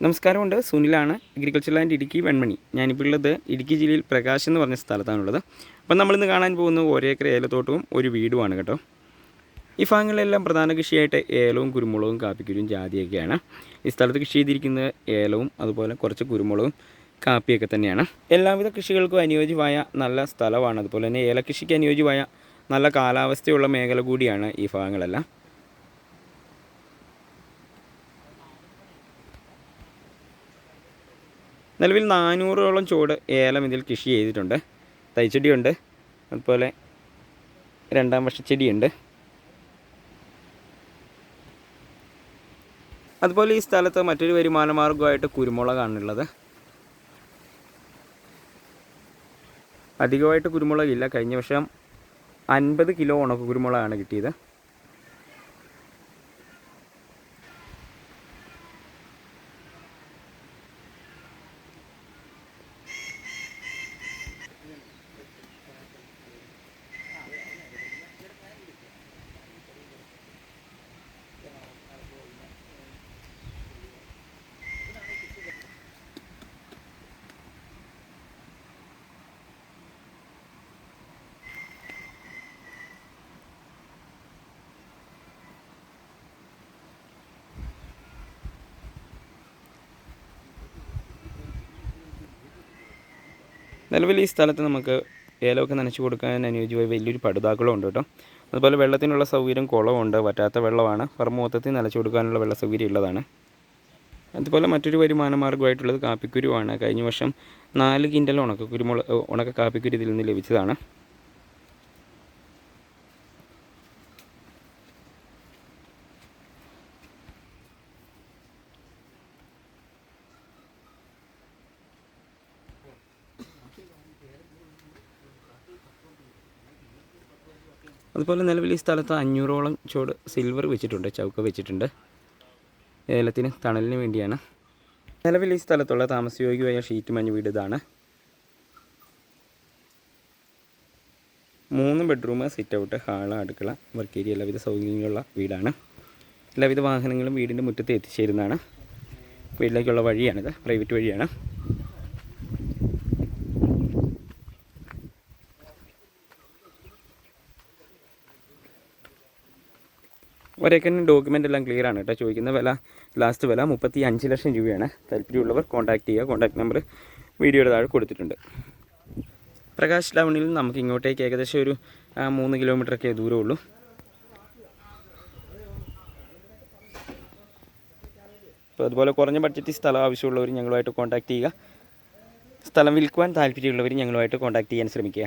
നമസ്കാരമുണ്ട്. സുനിലാണ് agriculture land Idukki Venmani. ഞാനിപ്പോൾ ഉള്ളത് ഇടുക്കി ജില്ലയിൽ പ്രകാശ് എന്ന് പറഞ്ഞ സ്ഥലത്താണുള്ളത്. അപ്പം നമ്മളിന്ന് കാണാൻ പോകുന്ന ഒരേക്കർ ഏലത്തോട്ടവും ഒരു വീടുമാണ് കേട്ടോ. ഈ ഭാഗങ്ങളിലെല്ലാം പ്രധാന കൃഷിയായിട്ട് ഏലവും കുരുമുളകും കാപ്പിക്കുരും ജാതിയൊക്കെയാണ്. ഈ സ്ഥലത്ത് കൃഷി ചെയ്തിരിക്കുന്നത് ഏലവും അതുപോലെ കുറച്ച് കുരുമുളകും കാപ്പിയൊക്കെ തന്നെയാണ്. എല്ലാവിധ കൃഷികൾക്കും അനുയോജ്യമായ നല്ല സ്ഥലമാണ്. അതുപോലെ തന്നെ ഏലകൃഷിക്ക് അനുയോജ്യമായ നല്ല കാലാവസ്ഥയുള്ള മേഖല കൂടിയാണ് ഈ ഭാഗങ്ങളെല്ലാം. നിലവിൽ നാനൂറോളം ചുവട് ഏലം ഇതിൽ കൃഷി ചെയ്തിട്ടുണ്ട്. തൈച്ചെടിയുണ്ട്. അതുപോലെ രണ്ടാം വർഷ ചെടിയുണ്ട്. അതുപോലെ ഈ സ്ഥലത്ത് മറ്റൊരു വരുമാന മാർഗമായിട്ട് കുരുമുളകാണുള്ളത്. അധികമായിട്ട് കുരുമുളകില്ല. കഴിഞ്ഞ വർഷം അൻപത് കിലോ ഉണക്ക കുരുമുളകാണ് കിട്ടിയത്. നിലവിൽ ഈ സ്ഥലത്ത് നമുക്ക് ഏലമൊക്കെ നനച്ചു കൊടുക്കാൻ അനുയോജ്യമായ വലിയൊരു പടുതാക്കളും ഉണ്ട് കേട്ടോ. അതുപോലെ വെള്ളത്തിനുള്ള സൗകര്യം കുളമുണ്ട് വറ്റാത്ത വെള്ളമാണ്. പറമ്പ് മൊത്തത്തിൽ നനച്ചു കൊടുക്കാനുള്ള വെള്ള സൗകര്യം ഉള്ളതാണ്. അതുപോലെ മറ്റൊരു വരുമാന മാർഗമായിട്ടുള്ളത് കാപ്പിക്കുരുവാണ്. കഴിഞ്ഞ വർഷം നാല് കിൻഡൽ ഉണക്ക കുരുമുളക് ഉണക്ക കാപ്പിക്കുരു ഇതിൽ നിന്ന് ലഭിച്ചതാണ്. അതുപോലെ നിലവിൽ ഈ സ്ഥലത്ത് അഞ്ഞൂറോളം ചുവട് സിൽവർ വെച്ചിട്ടുണ്ട് ചൗക്ക വെച്ചിട്ടുണ്ട്. ഏലത്തിന് തണലിന് വേണ്ടിയാണ്. നിലവിൽ ഈ സ്ഥലത്തുള്ള താമസയോഗ്യമായ ഷീറ്റ് മഞ്ഞ് വീട് ഇതാണ്. മൂന്ന് ബെഡ്റൂം സിറ്റ് ഔട്ട് ഹാൾ അടുക്കള വർക്ക് ഏരിയ എല്ലാവിധ സൗകര്യങ്ങളുള്ള വീടാണ്. എല്ലാവിധ വാഹനങ്ങളും വീടിന്റെ മുറ്റത്ത് എത്തിച്ചേരുന്നതാണ്. വീട്ടിലേക്കുള്ള വഴിയാണിത് പ്രൈവറ്റ് വഴിയാണ്. ഒരേക്കറിന് ഡോക്യുമെന്റ് എല്ലാം ക്ലിയർ ആണ് കേട്ടോ. ചോദിക്കുന്ന വില ലാസ്റ്റ് വില മുപ്പത്തി അഞ്ച് ലക്ഷം രൂപയാണ്. താല്പര്യമുള്ളവർ കോൺടാക്ട് ചെയ്യുക. കോൺടാക്ട് നമ്പർ വീഡിയോയുടെ താഴെ കൊടുത്തിട്ടുണ്ട്. പ്രകാശ് ടൗണിൽ നമുക്ക് ഇങ്ങോട്ടേക്ക് ഏകദേശം ഒരു മൂന്ന് കിലോമീറ്ററൊക്കെ ദൂരമുള്ളൂ അപ്പോൾ അതുപോലെ കുറഞ്ഞ ബഡ്ജറ്റിൽ സ്ഥലം ആവശ്യമുള്ളവർ ഞങ്ങളുമായിട്ട് കോൺടാക്ട് ചെയ്യുക. സ്ഥലം വിൽക്കുവാൻ താല്പര്യമുള്ളവർ ഞങ്ങളുമായിട്ട് കോൺടാക്ട് ചെയ്യാൻ ശ്രമിക്കുക.